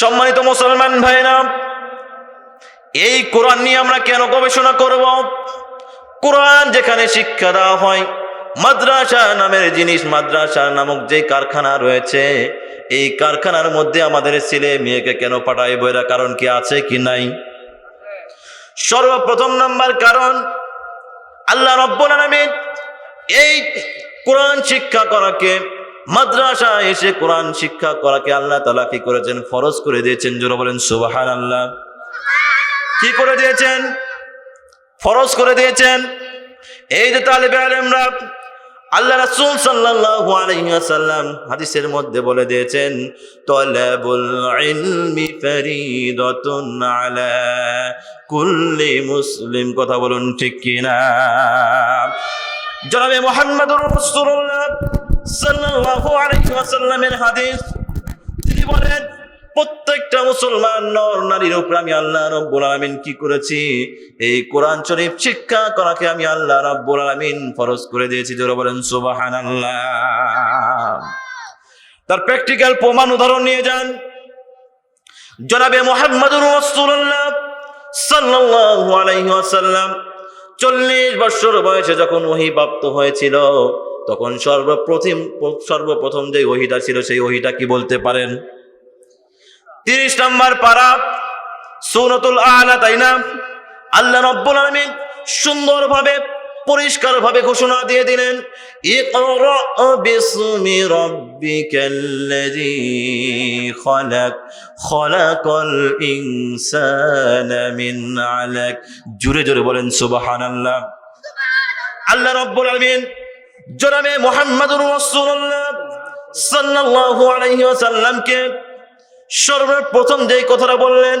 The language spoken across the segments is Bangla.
সম্মানিত মুসলমান ভাইরা এই কোরআন নিয়ে আমরা কেন গবেষণা করব? কোরআন যেখানে শিক্ষা দেওয়া হয়, মাদ্রাসা নামের জিনিস, মাদ্রাসা নামক যে কারখানা রয়েছে, এই কারখানার মধ্যে আমাদের ছেলে মেয়েকে কেন পাঠাইব বইরা কারণ কি আছে কি নাই? সর্বপ্রথম নাম্বার কারণ, আল্লাহ রব্বুল আলামিন এই কোরআন শিক্ষা করাকে মাদ্রাসা এসে কোরআন শিক্ষা করাকে আল্লাহ তালা কি করেছেন? ফরজ করে দিয়েছেন। জোরে বলেন সুবাহান আল্লাহ কি করে দিয়েছেন? ফরজ করে দিয়েছেন। এই যে তালিবে আলেমরা আল্লাহ রাসূল সাল্লাল্লাহু আলাইহি ওয়াসাল্লাম হাদিসের মধ্যে বলে দিয়েছেন, তলাবুল ইলমি ফরিদাতুন আলা কুল্লি মুসলিম। কথা বলুন ঠিক কিনা? জনাবে মুহাম্মদুর রাসূলুল্লাহ। প্রত্যেকটা মুসলমান নর নারীর উপর আমি আল্লাহ রব্বুল আলামিন কি করেছি? এই কোরআন শরীফ শিক্ষা করাকে আমি আল্লাহ রব্বুল আলামিন ফরজ করে দিয়েছি। সুবহানাল্লাহ। তার প্র্যাকটিক্যাল প্রমাণ, উদাহরণ নিয়ে যান। জনাবে মোহাম্মদুর রাসূলুল্লাহ সাল্লাল্লাহু আলাইহি ওয়াসাল্লাম চল্লিশ বছর বয়সে যখন ওহি প্রাপ্ত হয়েছিল তখন সর্বপ্রথম সর্বপ্রথম যে ওহিটা ছিল, সেই ওহিটা কি বলতে পারেন? তিরিশ নম্বর পারা, সুনতুল আলা, তাই না? আল্লাহ রব্বুল আলামিন সুন্দরভাবে, পরিষ্কারভাবে ঘোষণা দিয়ে দিলেন আলাক। জোরে বলেন, সুবহানাল্লাহ। আল্লাহ আল্লাহ রব্বুল আলামিন জনাবে মুহাম্মাদুর রাসূলুল্লাহ সাল্লাল্লাহু আলাইহি ওয়াসাল্লামকে সর্বপ্রথম যেই কথাটা বললেন,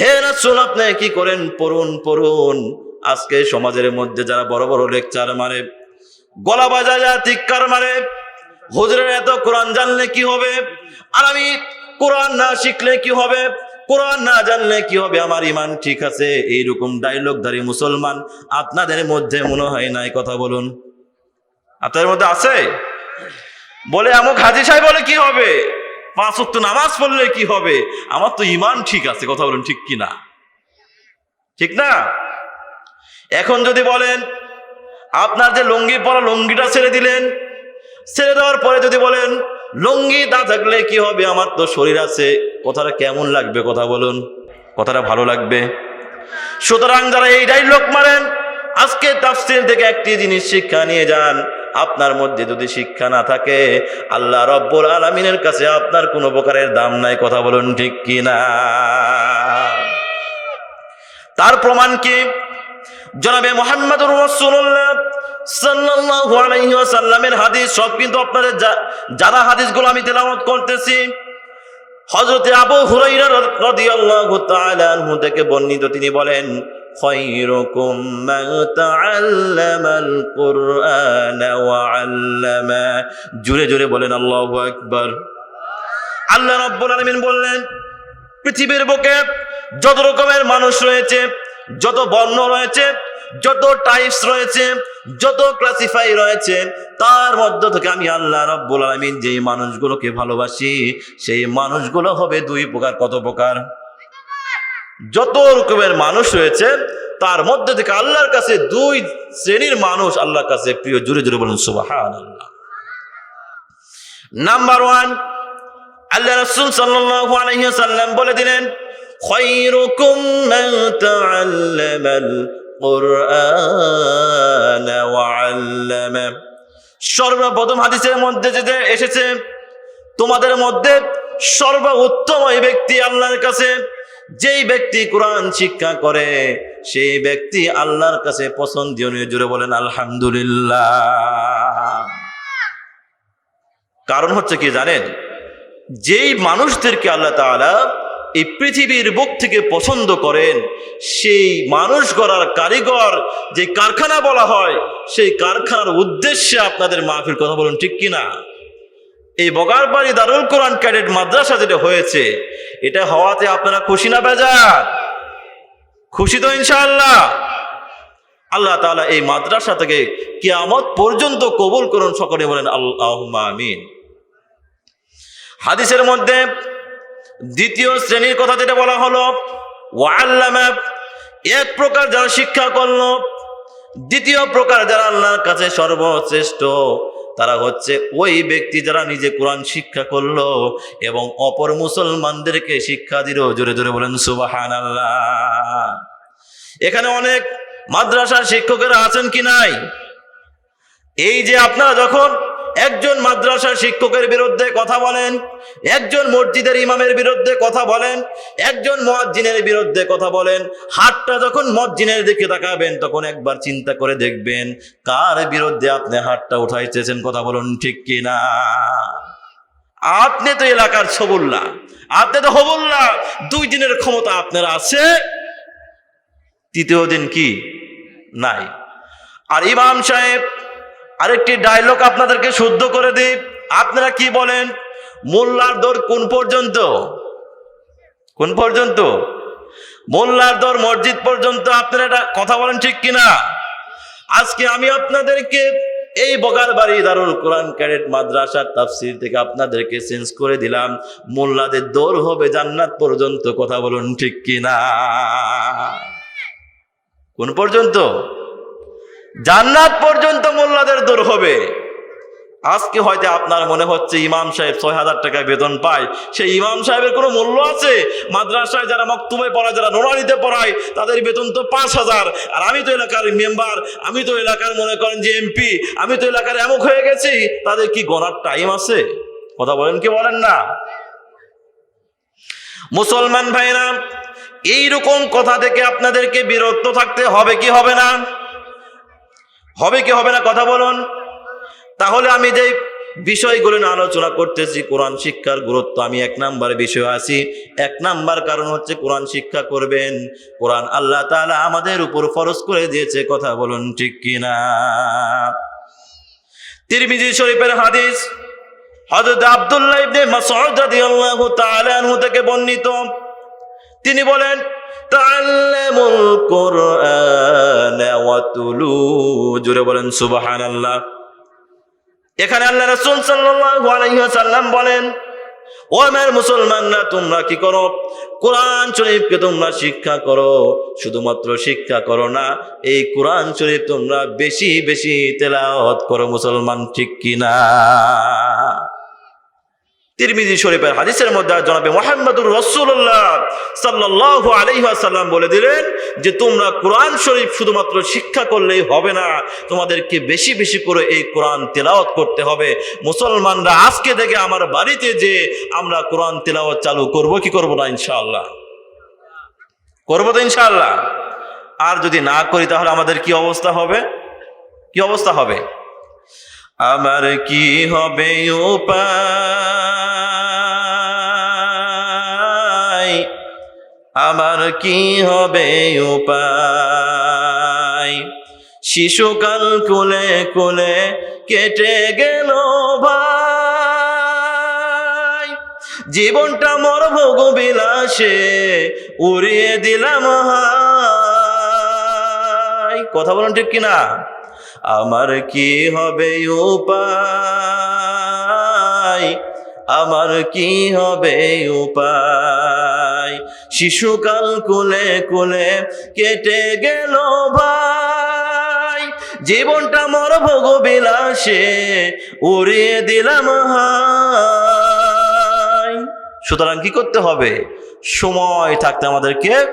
হে রাসূল, আপনি কি করেন? পড়ুন পড়ুন। আজকে সমাজের মধ্যে যারা বড় বড় লেকচার মারে, গলা বাজায় ধিক্কার মারে, হুজুরের এত কোরআন জানলে কি হবে? আর আমি কোরআন না শিখলে কি হবে? কোরআন না জানলে কি হবে? আমার ইমান ঠিক আছে, এইরকম ডায়লগধারী মুসলমান আপনাদের মধ্যে মনে হয় নাই কথা বলুন। আপনাদের মধ্যে আছে? বলে আমুক হাজি সাহেব বলে কি হবে? পাঁচ ওয়াক্ত নামাজ পড়লে কি হবে? আমার তো ইমান ঠিক আছে, কথা বলুন ঠিক কি না ঠিক না? এখন যদি বলেন, আপনার যে লুঙ্গি পরা লুঙ্গিটা ছেড়ে দিলেন, ছেড়ে দেওয়ার পরে যদি বলেন, লুঙ্গি না থাকলে কি হবে? আমার তো শরীর আছে। কথাটা কেমন লাগবে কথা বলুন? কথাটা ভালো লাগবে। সুতরাং যারা এই ডাইলগ মারেন আজকে তাফসিল থেকে একটি জিনিস শিক্ষা নিয়ে যান। আপনার মধ্যে যদি শিক্ষা না থাকে, আল্লাহ রব্বুল আলমিনের কাছে আপনার কোনো প্রকারের দাম নাই, কথা বলুন ঠিক কি না তার প্রমাণ কি? জনাবে মোহাম্মদুর রাসূলুল্লাহ সাল্লাল্লাহু আলাইহি ওয়াসাল্লামের হাদিস, সব কিন্তু আপনাদের যারা হাদিসগুলো আমি তেলাওয়াত করতেছি, হযরতে আবু হুরাইরা রাদিয়াল্লাহু তাআলা আনহু থেকে বর্ণিত, তিনি বলেন خيركم من تعلم القرآن وعلمه জোরে জোরে বলেন আল্লাহু আকবার আল্লাহ রাব্বুল আলামিন বললেন পৃথিবীর বুকে যত রকমের মানুষ রয়েছে যত বর্ণ রয়েছে যত টাইপস রয়েছে যত ক্লাসিফাই রয়েছে তার মধ্য থেকে আমি আল্লাহ রব্বুল আলামিন যেই মানুষগুলোকে ভালোবাসি সেই মানুষগুলো হবে দুই প্রকার কত প্রকার যত রকমের মানুষ রয়েছে, তার মধ্যে থেকে আল্লাহর কাছে দুই শ্রেণির মানুষ আল্লাহর কাছে প্রিয়। জুড়ে জুড়ে বলুন সুবাহান নাম্বার ওয়ান আল্লাহ রসুল সাল্লাম বলে দিলেন সর্বপ্রথম হাদিসের মধ্যে যেটা এসেছে, তোমাদের মধ্যে সর্ব উত্তম ব্যক্তি আল্লাহর কাছে যেই ব্যক্তি কোরআন শিক্ষা করে, সেই ব্যক্তি আল্লাহর কাছে পছন্দীয় নিয়ে। জুড়ে বলেন, আলহামদুলিল্লাহ। কারণ হচ্ছে কি জানেন? যেই মানুষদেরকে আল্লাহ তাআলা এই পৃথিবীর বুক থেকে পছন্দ করেন, সেই মানুষ গড়ার কারিগর যে কারখানা বলা হয়, সেই কারখানার উদ্দেশ্যে আপনাদের মাহফিল কথা বলুন, ঠিক কিনা? এই বগারবাড়ি দারুল কোরআন ক্যাডেট মাদ্রাসা যেটা হয়েছে, এটা হওয়াতে আপনারা খুশি না বেজার? খুশি তো ইনশাআল্লাহ। আল্লাহ তাআলা এই মাদ্রাসা থেকে কিয়ামত পর্যন্ত কবুল করুন, সকলে বলেন আল্লাহ আমিন। হাদিসের মধ্যে দ্বিতীয় শ্রেণির কথা যেটা বলা হলো ওয়াল্লামা এক প্রকার যারা শিক্ষা করল, দ্বিতীয় প্রকার যারা আল্লাহর কাছে সর্বশ্রেষ্ঠ। তারা হচ্ছে ওই ব্যক্তি যারা নিজে কোরআন শিক্ষা করল এবং অপর মুসলমানদেরকে শিক্ষা দিল। জোরে জোরে বলেন সুবাহান এখানে অনেক মাদ্রাসার শিক্ষকেরা আছেন কি নাই? এই যে আপনারা যখন একজন মাদ্রাসার শিক্ষকের বিরুদ্ধে কথা বলেন, একজন মসজিদের ইমামের বিরুদ্ধে কথা বলেন, একজন মসজিনের বিরুদ্ধে কথা বলেন, হাতটা যখন মসজিনের দিকে তাকাবেন, তখন একবার চিন্তা করে দেখবেন, কার বিরুদ্ধে আপনি হাতটা উঠাইতেছেন কথা বলুন ঠিক কি না আপনি তো এলাকার ছবুল্লা আপনি তো হবুল্লা, দুই দিনের ক্ষমতা আপনার আছে, তৃতীয় দিন কি? নাই। আর ইমাম সাহেব আরেকটি ডায়লগ আপনাদেরকে শুদ্ধ করে দিই। আপনারা কি বলেন? মোল্লার দর কোন পর্যন্ত? কোন পর্যন্ত? মোল্লার দর মসজিদ পর্যন্ত আপনারা এটা কথা বলেন ঠিক কিনা? আজকে আমি আপনাদেরকে এই বগার বাড়ি দারুল কোরআন ক্যাডেট মাদ্রাসার তাফসির থেকে আপনাদেরকে চেঞ্জ করে দিলাম, মোল্লাদের দৌড় হবে জান্নাত পর্যন্ত, কথা বলুন ঠিক কিনা? কোন পর্যন্ত? জান্নাত পর্যন্ত মোল্লাদের দৌড় হবে। আজকে হয়তো আপনার মনে হচ্ছে ইমাম সাহেব ছয় হাজার টাকায় বেতন পায়। সেই ইমাম সাহেবের কোনো মূল্য আছে? মাদ্রাসায় যারা মক্তুবে পড়ায়, যারা নোনারিতে পড়ায়, তাদের বেতন তো পাঁচ হাজার। আর আমি তো এলাকার মেম্বার, আমি তো এলাকার মনে করেন যে এমপি, আমি তো এলাকার এমক হয়ে গেছি। তাদের কি গণার টাইম আছে? কথা বলেন কি বলেন না? মুসলমান ভাইরা, এইরকম কথা থেকে আপনাদেরকে বিরক্ত থাকতে হবে কি হবে না? হবে কি হবে না কথা বলুন। তাহলে আমি যে বিষয়গুলো নিয়ে আলোচনা করতেছি, কোরআন শিক্ষার গুরুত্ব, আমি এক নাম্বার বিষয় আছি। এক নাম্বার কারণ হচ্ছে কোরআন শিক্ষা করবেন। কোরআন আল্লাহ তাআলা আমাদের উপর ফরজ করে দিয়েছে, কথা বলুন ঠিক কিনা? তিরমিজি শরীফের হাদিস, হযরত আব্দুল্লাহ ইবনে মাসউদ রাদিয়াল্লাহু তাআলা আনহু থেকে বর্ণিত। তিনি বলেন তাআল্লামুল কুরআন ওয়া তুলু। জোরে বলেন, সুবহানাল্লাহ। এখানে আল্লাহ রাসূল সাল্লাল্লাহু আলাইহি ওয়াসাল্লাম বলেন, ও আমার মুসলমানরা, তোমরা কি করো? কোরআন শরীফকে তোমরা শিক্ষা করো। শুধুমাত্র শিক্ষা করো না, এই কোরআন শরীফ তোমরা বেশি বেশি তেলাওয়াত করো, মুসলমান ঠিক কিনা? তিরমিজি শরীফের হাদিসের মধ্যে জনাবে মোহাম্মদুর রসুল্লাহ সাল্লাহ আলহাসাল্লাম বলে দিলেন যে তোমরা কোরআন শরীফ শুধুমাত্র শিক্ষা করলেই হবে না, তোমাদেরকে বেশি বেশি করে এই কোরআন তেলাওয়াত করতে হবে। মুসলমানরা আজকে থেকে আমার বাড়িতে যে আমরা কোরআন তেলাওয়াত চালু করব, কি করব না ইনশাআল্লাহ? করব তো ইনশাআল্লাহ। আর যদি না করি তাহলে আমাদের কি অবস্থা হবে? কি অবস্থা হবে? আমার কি হবে উপায়? আমার কি হবে উপায়? শিশুকাল কোলে কোলে কেটে গেল ভাই। জীবনটা মর ভোগ বিলাসে উড়িয়ে দিলাম কথা বলুন ঠিক কিনা? আমার কি হবে উপায়? আমার কি হবে উপায়? শিশুকাল কোলে কোলে কেটে গেল ভাই। জীবনটা মর ভোগ বিলাসে উড়িয়ে দিলাম সুতরাং কি করতে হবে? সময় থাকতে আমাদেরকে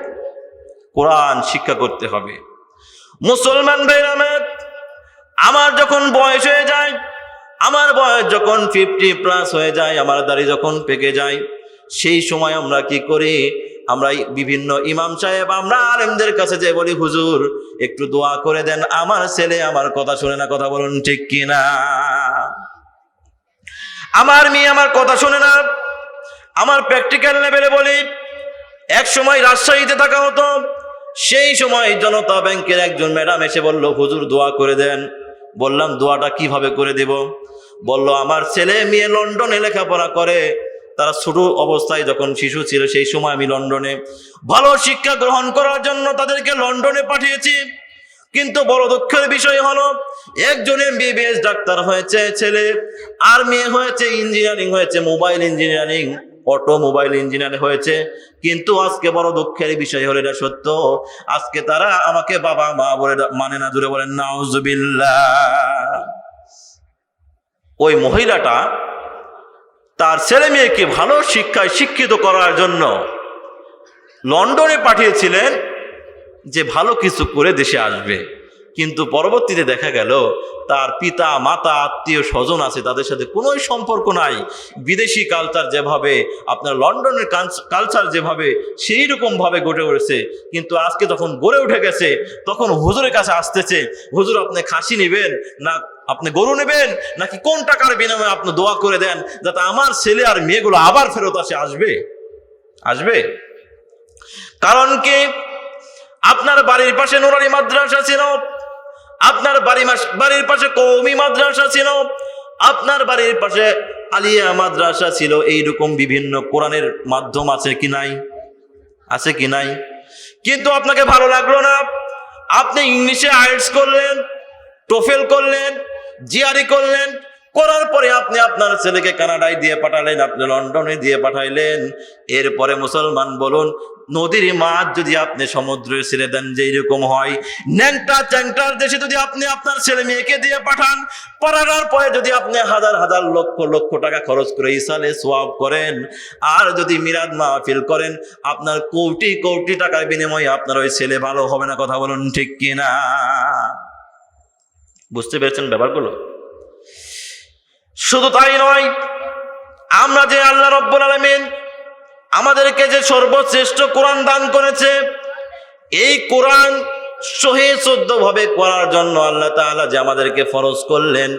কোরআন শিক্ষা করতে হবে। মুসলমান ভাইরামের আমার যখন বয়স হয়ে যায়, আমার বয়স যখন ফিফটি প্লাস হয়ে যায়, আমার দাড়ি যখন পেকে যায়, সেই সময় আমরা কি করি? আমরা বিভিন্ন ইমাম সাহেব, আমরা আলেমদের কাছে যে বলি, হুজুর, একটু দোয়া করে দেন। আমার ছেলে আমার কথা শুনে না, কথা বলুন ঠিক কিনা? আমার মেয়ে আমার কথা শুনে না। আমার প্র্যাকটিক্যাল লেভেলে বলি, এক সময় রাজশাহীতে থাকা হতো। সেই সময় জনতা ব্যাংকের একজন ম্যাডাম এসে বলল, হুজুর, দোয়া করে দেন। বললাম, দোয়াটা কীভাবে করে দেব? বলল, আমার ছেলে মেয়ে লন্ডনে লেখাপড়া করে। তারা ছোট অবস্থায় যখন শিশু ছিল, সেই সময় আমি লন্ডনে ভালো শিক্ষা গ্রহণ করার জন্য তাদেরকে লন্ডনে পাঠিয়েছি। কিন্তু বড় দুঃখের বিষয় হলো, একজন এমবিবিএস ডাক্তার হয়েছে, ছেলে আর মেয়ে হয়েছে, ইঞ্জিনিয়ারিং হয়েছে, মোবাইল ইঞ্জিনিয়ারিং অটোমোবাইল ইঞ্জিনিয়ার হয়েছে। কিন্তু আজকে বড় দুঃখের বিষয় হলো এটা সত্য। আজকে তারা আমাকে বাবা, মা বলে মানে না জুড়ে বলেন, নাউজুবিল্লাহ। ওই মহিলাটা তার ছেলে মেয়েকে ভালো শিক্ষায় শিক্ষিত করার জন্য লন্ডনে পাঠিয়েছিলেন যে ভালো কিছু করে দেশে আসবে। কিন্তু পরবর্তীতে দেখা গেল, তার পিতা, মাতা, আত্মীয়, স্বজন আছে, তাদের সাথে কোনো সম্পর্ক নাই। বিদেশি কালচার যেভাবে, আপনার লন্ডনের কালচার যেভাবে, সেই রকমভাবে গড়ে উঠেছে। কিন্তু আজকে তখন গড়ে উঠে গেছে, তখন হুজুরের কাছে আসতেছে, হুজুর, আপনি খাসি নেবেন? না, আপনি গরু নেবেন? নাকি কোন টাকার বিনিময়ে আপনি দোয়া করে দেন, যাতে আমার ছেলে আর মেয়েগুলো আবার ফেরত আসে? আসবে? আসবে? কারণ কি? আপনার বাড়ির পাশে নোরারি মাদ্রাসা ছিল। আপনার বাড়ি বাড়ির পাশে কৌমি মাদ্রাসা ছিল, আপনার বাড়ির পাশে আলিয়া মাদ্রাসা ছিল, এইরকম বিভিন্ন কোরআনের মাধ্যম আছে কি নাই? আছে কি নাই? কিন্তু আপনাকে ভালো লাগল না? আপনি ইংলিশে আইটস করলেন, টোফেল করলেন, জিআরই করলেন করার পরে আপনি আপনার ছেলেকে কানাডায় দিয়ে পাঠালেন, আপনি লন্ডনে দিয়ে পাঠাইলেন। এরপরে মুসলমান বলুন, নদীর মাছ যদি আপনি সমুদ্রে ছেড়ে দেন যে এরকম হয়, ন্যাংটা চ্যাংটার দেশে যদি আপনি আপনার ছেলে মেয়েকে দিয়ে পাঠান, পাঠানোর পরে যদি আপনি হাজার হাজার লক্ষ লক্ষ টাকা খরচ করে ইসালে সোয়াব করেন, আর যদি মিরাদ মাহফিল করেন, আপনার কোটি কোটি টাকার বিনিময়ে আপনার ওই ছেলে ভালো হবে না, কথা বলুন ঠিক কিনা? বুঝতে পেরেছেন ব্যাপারগুলো? শুধু তাই নয়, আমরা যে আল্লাহ রব্বুল আলমিন আমাদেরকে যে সর্বশ্রেষ্ঠ কোরআন দান করেছে, এই কোরআন সহি শুদ্ধভাবে করার জন্য আল্লাহ তাআলা যে আমাদেরকে ফরজ করলেন,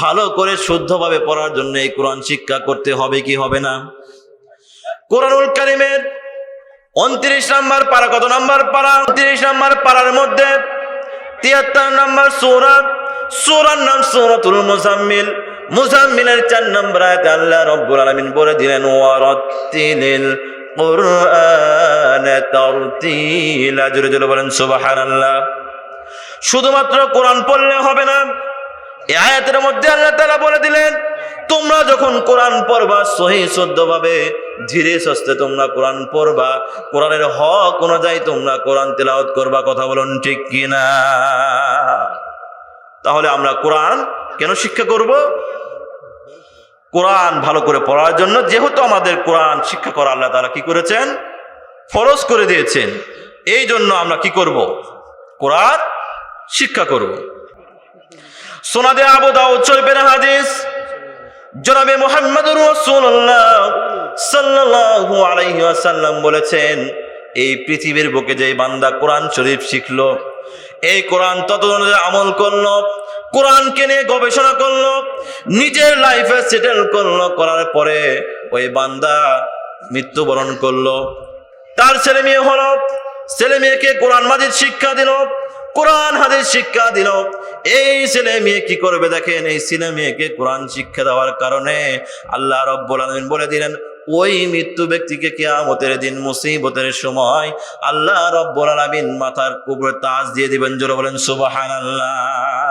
ভালো করে শুদ্ধভাবে পড়ার জন্য এই কোরআন শিক্ষা করতে হবে কি হবে না? কোরআনুল কারিমের উনত্রিশ নাম্বার পারা, কত নাম্বার পারা? উনত্রিশ নাম্বার পাড়ার মধ্যে তিয়াত্তর নাম্বার সূরা, সূরার নাম সূরাতুল মুজাম্মিল। মুজাম্মিলের চার নম্বর আয়াতে আল্লাহ রব্বুল আলামিন বলে দিলেন, ওয়ারাত্তিলিল কুরআন তারতিলা। জোরে জোরে বলেন, সুবহানাল্লাহ। শুধুমাত্র কোরআন পড়লে হবে না, এই আয়াতের মধ্যে আল্লাহ তাআলা বলে দিলেন, তোমরা যখন কোরআন পড়বা, সহি শুদ্ধভাবে ধীরে সস্তে তোমরা কোরআন পড়বা। কোরআনের হক অনুযায়ী তোমরা কোরআন তেলাওয়াত করবা। কথা বলুন ঠিক কিনা? তাহলে আমরা কোরআন কেন শিক্ষা করব? কোরআন ভালো করে পড়ার জন্য, যেহেতু আমাদের কোরআন শিক্ষা করা আল্লাহ তাআলা কি করেছেন? ফরজ করে দিয়েছেন। এই জন্য আমরা কি করব? কোরআন শিক্ষা করব। সোনাদে আবু দাউদ শরীফের হাদিস, জনাবে মোহাম্মদুর রাসূলুল্লাহ সাল্লাল্লাহু আলাইহি ওয়াসাল্লাম বলেছেন, এই পৃথিবীর বুকে যে বান্দা কোরআন শরীফ শিখলো, এই কোরআন তত আমল করল কোরআনকে নিয়ে গবেষণা করল, নিজের লাইফে সেটেল করল, করার পরে ওই বান্দা মৃত্যুবরণ করল। তার ছেলে মেয়ে হলো, ছেলে মেয়েকে কোরআন মাজিদ শিক্ষা দিল, কোরআন হাদিস শিক্ষা দিল। এই ছেলে মেয়ে কি করবে দেখেন, এই ছেলে মেয়েকে কোরআন শিক্ষা দেওয়ার কারণে আল্লাহ রব্বুল আলামিন বলে দিলেন, ওই মৃত্যু ব্যক্তিকে কিয়ামতের দিন মুসিবতের সময় আল্লাহ রব্বুল আলামিন মাথার উপরে তাজ দিয়ে দিবেন। জোরে বলেন, সুবহানাল্লাহ।